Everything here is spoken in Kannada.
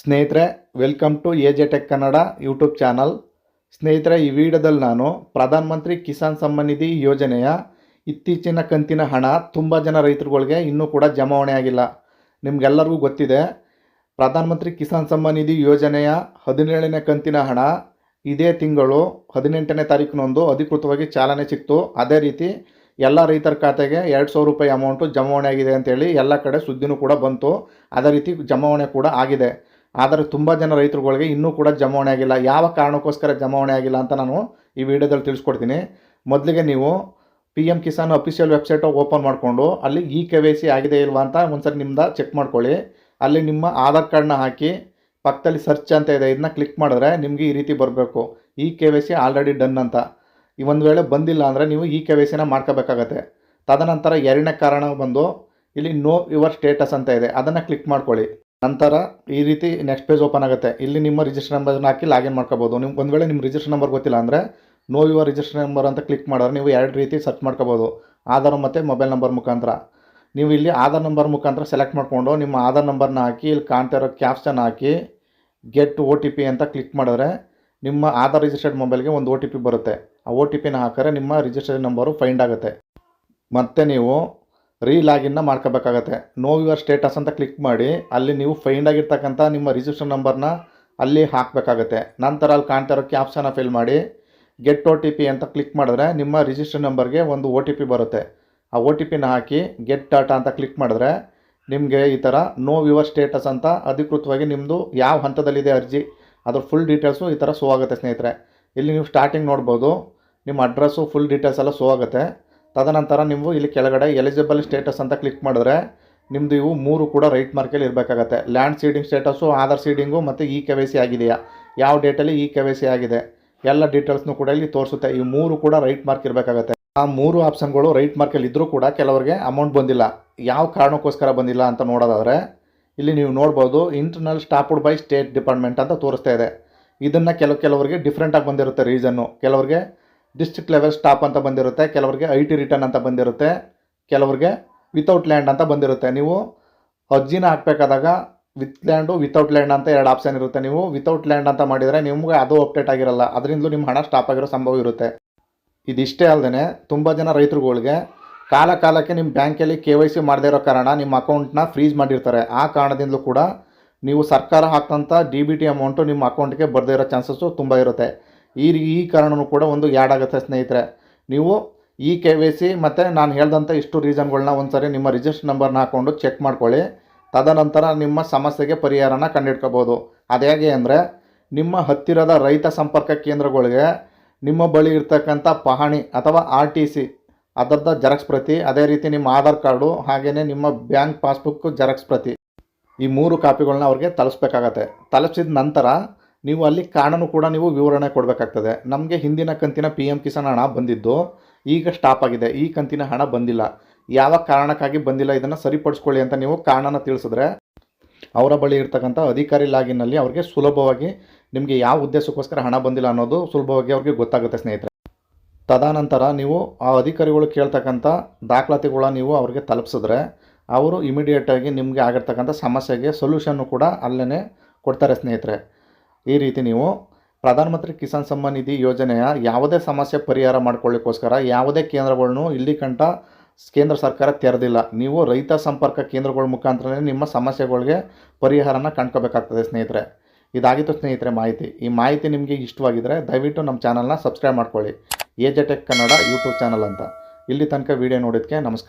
ಸ್ನೇಹಿತರೆ welcome to A J tech Kannada YouTube channel ಸ್ನೇಹಿತರೆ, ಈ ವಿಡಿಯೋದಲ್ಲಿ ನಾನು ಪ್ರಧಾನಮಂತ್ರಿ ಕಿಸಾನ್ ಸಮ್ಮಾನ್ ನಿಧಿ ಯೋಜನೆಯ ಇತ್ತೀಚಿನ ಕಂತಿನ ಹಣ ತುಂಬ ಜನ ರೈತರುಗಳಿಗೆ ಇನ್ನೂ ಕೂಡ ಜಮಾವಣೆ ಆಗಿಲ್ಲ. ನಿಮಗೆಲ್ಲರಿಗೂ ಗೊತ್ತಿದೆ, ಪ್ರಧಾನಮಂತ್ರಿ ಕಿಸಾನ್ ಸಮ್ಮಾನ್ ನಿಧಿ ಯೋಜನೆಯ ಹದಿನೇಳನೇ ಕಂತಿನ ಹಣ ಇದೇ ತಿಂಗಳು ಹದಿನೆಂಟನೇ ತಾರೀಕಿನೊಂದು ಅಧಿಕೃತವಾಗಿ ಚಾಲನೆ ಸಿಕ್ತು. ಅದೇ ರೀತಿ ಎಲ್ಲ ರೈತರ ಖಾತೆಗೆ ಎರಡು ಸಾವಿರ ರೂಪಾಯಿ ಅಮೌಂಟು ಜಮಾವಣೆ ಆಗಿದೆ ಅಂತೇಳಿ ಎಲ್ಲ ಕಡೆ ಸುದ್ದಿನೂ ಕೂಡ ಬಂತು. ಅದೇ ರೀತಿ ಜಮಾವಣೆ ಕೂಡ ಆಗಿದೆ. ಆದರೆ ತುಂಬ ಜನ ರೈತರುಗಳಿಗೆ ಇನ್ನೂ ಕೂಡ ಜಮಾವಣೆ ಆಗಿಲ್ಲ. ಯಾವ ಕಾರಣಕ್ಕೋಸ್ಕರ ಜಮಾವಣೆ ಆಗಿಲ್ಲ ಅಂತ ನಾನು ಈ ವಿಡಿಯೋದಲ್ಲಿ ತಿಳಿಸ್ಕೊಡ್ತೀನಿ. ಮೊದಲಿಗೆ ನೀವು P M Kisan official website open ಮಾಡಿಕೊಂಡು ಅಲ್ಲಿ ಇ ಕೆ ವೈ ಸಿ ಆಗಿದೆ ಇಲ್ವಾ ಅಂತ ಒಂದ್ಸರಿ ನಿಮ್ದು ಚೆಕ್ ಮಾಡ್ಕೊಳ್ಳಿ. ಅಲ್ಲಿ ನಿಮ್ಮ ಆಧಾರ್ ಕಾರ್ಡ್ನ ಹಾಕಿ ಪಕ್ಕದಲ್ಲಿ ಸರ್ಚ್ ಅಂತ ಇದೆ ಇದನ್ನ ಕ್ಲಿಕ್ ಮಾಡಿದ್ರೆ ನಿಮಗೆ ಈ ರೀತಿ ಬರಬೇಕು. E K Y C already done ಅಂತ. ಈ ಒಂದು ವೇಳೆ ಬಂದಿಲ್ಲ ಅಂದರೆ ನೀವು ಇ ಕೆ ವೈ ಸಿನ ಮಾಡ್ಕೋಬೇಕಾಗತ್ತೆ. ತದನಂತರ ಎರಡನೇ ಕಾರಣ ಬಂದು ಇಲ್ಲಿ ನೋ ಯುವರ್ ಸ್ಟೇಟಸ್ ಅಂತ ಇದೆ. ಅದನ್ನು ಕ್ಲಿಕ್ ಮಾಡ್ಕೊಳ್ಳಿ. ನಂತರ ಈ ರೀತಿ ನೆಕ್ಸ್ಟ್ ಪೇಜ್ ಓಪನ್ ಆಗುತ್ತೆ. ಇಲ್ಲಿ ನಿಮ್ಮ ರಿಜಿಸ್ಟರ್ ನಂಬರ್ನ ಹಾಕಿ ಲಾಗಿನ್ ಮಾಡ್ಕೋಬೋದು. ನಿಮ್ಗೆ ಒಂದು ವೇಳೆ ನಿಮ್ಮ ರಿಜಿಸ್ಟರ್ ನಂಬರ್ ಗೊತ್ತಿಲ್ಲ ಅಂದರೆ ನೋ ಯುವ ರಿಜಿಸ್ಟರ್ ನಂಬರ್ ಅಂತ ಕ್ಲಿಕ್ ಮಾಡಿದ್ರೆ ನೀವು ಎರಡು ರೀತಿ ಸರ್ಚ್ ಮಾಡ್ಕೋಬೋದು. ಆಧಾರ್ ಮತ್ತು ಮೊಬೈಲ್ ನಂಬರ್ ಮುಖಾಂತರ. ನೀವು ಇಲ್ಲಿ ಆಧಾರ್ ನಂಬರ್ ಮುಖಾಂತರ ಸೆಲೆಕ್ಟ್ ಮಾಡಿಕೊಂಡು ನಿಮ್ಮ ಆಧಾರ್ ನಂಬರ್ನ ಹಾಕಿ ಇಲ್ಲಿ ಕಾಣ್ತಾ ಇರೋ ಕ್ಯಾಪ್ಷನ್ ಹಾಕಿ ಗೆಟ್ ಒ ಟಿ ಪಿ ಅಂತ ಕ್ಲಿಕ್ ಮಾಡಿದ್ರೆ ನಿಮ್ಮ ಆಧಾರ್ ರಿಜಿಸ್ಟರ್ಡ್ ಮೊಬೈಲ್ಗೆ ಒಂದು ಒ ಟಿ ಪಿ ಬರುತ್ತೆ. ಆ ಒ ಟಿ ಪಿನ ಹಾಕಿದ್ರೆ ನಿಮ್ಮ ರಿಜಿಸ್ಟರ್ಡ್ ನಂಬರು ಫೈಂಡ್ ಆಗುತ್ತೆ. ಮತ್ತು ನೀವು ರೀ ಲಾಗಿನ್ನ ಮಾಡ್ಕೋಬೇಕಾಗತ್ತೆ. ನೋ ಯುವರ್ ಸ್ಟೇಟಸ್ ಅಂತ ಕ್ಲಿಕ್ ಮಾಡಿ, ಅಲ್ಲಿ ನೀವು ಫೈಂಡ್ ಆಗಿರ್ತಕ್ಕಂಥ ನಿಮ್ಮ ರಿಜಿಸ್ಟರ್ ನಂಬರ್ನ ಅಲ್ಲಿ ಹಾಕಬೇಕಾಗತ್ತೆ. ನಂತರ ಅಲ್ಲಿ ಕಾಣ್ತಾ ಇರೋ ಕ್ಯಾಪ್ಸನ್ನ ಫಿಲ್ ಮಾಡಿ ಗೆಟ್ ಒ ಟಿ ಪಿ ಅಂತ ಕ್ಲಿಕ್ ಮಾಡಿದ್ರೆ ನಿಮ್ಮ ರಿಜಿಸ್ಟರ್ ನಂಬರ್ಗೆ ಒಂದು ಒ ಟಿ ಪಿ ಬರುತ್ತೆ. ಆ ಒ ಟಿ ಪಿನ ಹಾಕಿ ಗೆಟ್ ಡಾಟಾ ಅಂತ ಕ್ಲಿಕ್ ಮಾಡಿದ್ರೆ ನಿಮಗೆ ಈ ಥರ ನೋ ಯುವರ್ ಸ್ಟೇಟಸ್ ಅಂತ ಅಧಿಕೃತವಾಗಿ ನಿಮ್ಮದು ಯಾವ ಹಂತದಲ್ಲಿದೆ ಅರ್ಜಿ, ಅದ್ರ ಫುಲ್ ಡೀಟೇಲ್ಸು ಈ ಥರ ಸೋ ಆಗುತ್ತೆ ಸ್ನೇಹಿತರೆ. ಇಲ್ಲಿ ನೀವು ಸ್ಟಾರ್ಟಿಂಗ್ ನೋಡ್ಬೋದು, ನಿಮ್ಮ ಅಡ್ರೆಸ್ಸು ಫುಲ್ ಡೀಟೇಲ್ಸ್ ಎಲ್ಲ ಸೋ ಆಗುತ್ತೆ. ತದನಂತರ ನೀವು ಇಲ್ಲಿ ಕೆಳಗಡೆ ಎಲಿಜಿಬಲ್ ಸ್ಟೇಟಸ್ ಅಂತ ಕ್ಲಿಕ್ ಮಾಡಿದ್ರೆ ನಿಮ್ಮದು ಇವು ಮೂರು ಕೂಡ ರೈಟ್ ಮಾರ್ಕಲ್ಲಿ ಇರಬೇಕಾಗತ್ತೆ. Land seeding status Aadhaar seeding ಮತ್ತು ಇ ಕೆ ವೈ ಸಿ ಆಗಿದೆಯಾ? ಯಾವ ಡೇಟಲ್ಲಿ ಇ ಕೆ ವೈ ಸಿ ಆಗಿದೆ? ಎಲ್ಲ ಡೀಟೇಲ್ಸ್ನು ಕೂಡ ಇಲ್ಲಿ ತೋರಿಸುತ್ತೆ. ಈ ಮೂರು ಕೂಡ ರೈಟ್ ಮಾರ್ಕ್ ಇರಬೇಕಾಗತ್ತೆ. ಆ ಮೂರು ಆಪ್ಷನ್ಗಳು ರೈಟ್ ಮಾರ್ಕಲ್ಲಿ ಇದ್ದರೂ ಕೂಡ ಕೆಲವರಿಗೆ ಅಮೌಂಟ್ ಬಂದಿಲ್ಲ. ಯಾವ ಕಾರಣಕ್ಕೋಸ್ಕರ ಬಂದಿಲ್ಲ ಅಂತ ನೋಡೋದಾದರೆ ಇಲ್ಲಿ ನೀವು ನೋಡ್ಬೋದು internal stopped by state department ಅಂತ ತೋರಿಸ್ತಾ ಇದೆ. ಇದನ್ನು ಕೆಲವು ಕೆಲವರಿಗೆ ಡಿಫ್ರೆಂಟಾಗಿ ಬಂದಿರುತ್ತೆ ರೀಸನ್ನು ಕೆಲವರಿಗೆ ಡಿಸ್ಟ್ರಿಕ್ಟ್ ಲೆವೆಲ್ ಸ್ಟಾಪ್ ಅಂತ ಬಂದಿರುತ್ತೆ, ಕೆಲವರಿಗೆ ಐ ಟಿ ರಿಟರ್ನ್ ಅಂತ ಬಂದಿರುತ್ತೆ, ಕೆಲವರಿಗೆ ವಿತೌಟ್ ಲ್ಯಾಂಡ್ ಅಂತ ಬಂದಿರುತ್ತೆ. ನೀವು ಅರ್ಜಿನ ಹಾಕಬೇಕಾದಾಗ ವಿತ್ ಲ್ಯಾಂಡು ವಿತೌಟ್ ಲ್ಯಾಂಡ್ ಅಂತ ಎರಡು ಆಪ್ಷನ್ ಇರುತ್ತೆ. ನೀವು ವಿತೌಟ್ ಲ್ಯಾಂಡ್ ಅಂತ ಮಾಡಿದರೆ ನಿಮಗೆ ಅದು ಅಪ್ಡೇಟ್ ಆಗಿರಲ್ಲ, ಅದರಿಂದಲೂ ನಿಮ್ಮ ಹಣ ಸ್ಟಾಪ್ ಆಗಿರೋ ಸಂಭವ ಇರುತ್ತೆ. ಇದಿಷ್ಟೇ ಅಲ್ಲದೆ ತುಂಬ ಜನ ರೈತರುಗಳಿಗೆ ಕಾಲ ಕಾಲಕ್ಕೆ ನಿಮ್ಮ ಬ್ಯಾಂಕಲ್ಲಿ ಕೆ ವೈ ಸಿ ಮಾಡದೇ ಇರೋ ಕಾರಣ ನಿಮ್ಮ ಅಕೌಂಟ್ನ ಫ್ರೀಜ್ ಮಾಡಿರ್ತಾರೆ. ಆ ಕಾರಣದಿಂದಲೂ ಕೂಡ ನೀವು ಸರ್ಕಾರ ಹಾಕ್ತಂಥ ಡಿ ಬಿ ಟಿ ಅಮೌಂಟು ನಿಮ್ಮ ಅಕೌಂಟ್ಗೆ ಬರದೇ ಇರೋ ಚಾನ್ಸಸ್ಸು ತುಂಬ ಇರುತ್ತೆ. ಈ ಈ ಕಾರಣವೂ ಕೂಡ ಒಂದು ಯಾಡ್ ಆಗುತ್ತೆ ಸ್ನೇಹಿತರೆ. ನೀವು ಈ ಕೆ ವೈ ಸಿ ಮತ್ತು ನಾನು ಹೇಳ್ದಂಥ ಇಷ್ಟು ರೀಸನ್ಗಳನ್ನ ಒಂದು ಸರಿ ನಿಮ್ಮ ರಿಜಿಸ್ಟರ್ ನಂಬರ್ನ ಹಾಕ್ಕೊಂಡು ಚೆಕ್ ಮಾಡ್ಕೊಳ್ಳಿ. ತದನಂತರ ನಿಮ್ಮ ಸಮಸ್ಯೆಗೆ ಪರಿಹಾರನ ಕಂಡುಹಿಡ್ಕೋಬೋದು ಅದು ಹೇಗೆ ಅಂದರೆ, ನಿಮ್ಮ ಹತ್ತಿರದ ರೈತ ಸಂಪರ್ಕ ಕೇಂದ್ರಗಳಿಗೆ ನಿಮ್ಮ ಬಳಿ ಇರ್ತಕ್ಕಂಥ ಪಹಣಿ ಅಥವಾ ಆರ್ ಟಿ ಸಿ ಅದರದ ಜೆರಾಕ್ಸ್ ಪ್ರತಿ, ಅದೇ ರೀತಿ ನಿಮ್ಮ ಆಧಾರ್ ಕಾರ್ಡು ಹಾಗೆಯೇ ನಿಮ್ಮ ಬ್ಯಾಂಕ್ ಪಾಸ್ಬುಕ್ ಜೆರಾಕ್ಸ್ ಪ್ರತಿ ಈ ಮೂರು ಕಾಪಿಗಳನ್ನ ಅವ್ರಿಗೆ ತಲುಪಿಸ್ಬೇಕಾಗತ್ತೆ ತಲುಪಿಸಿದ ನಂತರ ನೀವು ಅಲ್ಲಿ ಕಾರಣನೂ ಕೂಡ ನೀವು ವಿವರಣೆ ಕೊಡಬೇಕಾಗ್ತದೆ. ನಮಗೆ ಹಿಂದಿನ ಕಂತಿನ ಪಿ ಎಂ ಕಿಸಾನ್ ಹಣ ಬಂದಿದ್ದು, ಈಗ ಸ್ಟಾಪ್ ಆಗಿದೆ. ಈ ಕಂತಿನ ಹಣ ಬಂದಿಲ್ಲ. ಯಾವ ಕಾರಣಕ್ಕಾಗಿ ಬಂದಿಲ್ಲ ಇದನ್ನು ಸರಿಪಡಿಸ್ಕೊಳ್ಳಿ ಅಂತ ನೀವು ಕಾರಣನ ತಿಳಿಸಿದ್ರೆ ಅವರ ಬಳಿ ಇರ್ತಕ್ಕಂಥ ಅಧಿಕಾರಿ ಲಾಗಿನಲ್ಲಿ ಅವರಿಗೆ ಸುಲಭವಾಗಿ ನಿಮಗೆ ಯಾವ ಉದ್ದೇಶಕ್ಕೋಸ್ಕರ ಹಣ ಬಂದಿಲ್ಲ ಅನ್ನೋದು ಸುಲಭವಾಗಿ ಅವ್ರಿಗೆ ಗೊತ್ತಾಗುತ್ತೆ ಸ್ನೇಹಿತರೆ. ತದನಂತರ ನೀವು ಆ ಅಧಿಕಾರಿಗಳು ಕೇಳ್ತಕ್ಕಂಥ ದಾಖಲಾತಿಗಳ ನೀವು ಅವರಿಗೆ ತಲುಪಿಸಿದ್ರೆ ಅವರು ಇಮಿಡಿಯೇಟಾಗಿ ನಿಮಗೆ ಆಗಿರ್ತಕ್ಕಂಥ ಸಮಸ್ಯೆಗೆ ಸೊಲ್ಯೂಷನ್ನು ಕೂಡ ಅಲ್ಲೇ ಕೊಡ್ತಾರೆ ಸ್ನೇಹಿತರೆ. ಈ ರೀತಿ ನೀವು ಪ್ರಧಾನಮಂತ್ರಿ ಕಿಸಾನ್ ಸಮ್ಮಾನ್ ನಿಧಿ ಯೋಜನೆಯ ಯಾವುದೇ ಸಮಸ್ಯೆ ಪರಿಹಾರ ಮಾಡ್ಕೊಳ್ಳಿಕ್ಕೋಸ್ಕರ ಯಾವುದೇ ಕೇಂದ್ರಗಳನ್ನು ಇಲ್ಲಿ ಕಂಟ ಕೇಂದ್ರ ಸರ್ಕಾರ ತೆರೆದಿಲ್ಲ. ನೀವು ರೈತ ಸಂಪರ್ಕ ಕೇಂದ್ರಗಳ ಮುಖಾಂತರನೇ ನಿಮ್ಮ ಸಮಸ್ಯೆಗಳಿಗೆ ಪರಿಹಾರನ ಕಂಡ್ಕೋಬೇಕಾಗ್ತದೆ ಸ್ನೇಹಿತರೆ. ಇದಾಗಿತ್ತು ಸ್ನೇಹಿತರೆ ಮಾಹಿತಿ. ಈ ಮಾಹಿತಿ ನಿಮಗೆ ಇಷ್ಟವಾಗಿದ್ದರೆ ದಯವಿಟ್ಟು ನಮ್ಮ ಚಾನಲ್ನ ಸಬ್ಸ್ಕ್ರೈಬ್ ಮಾಡ್ಕೊಳ್ಳಿ. A J tech Kannada YouTube channel ಅಂತ. ಇಲ್ಲಿ ತನಕ ವಿಡಿಯೋ ನೋಡೋದಕ್ಕೆ ನಮಸ್ಕಾರ.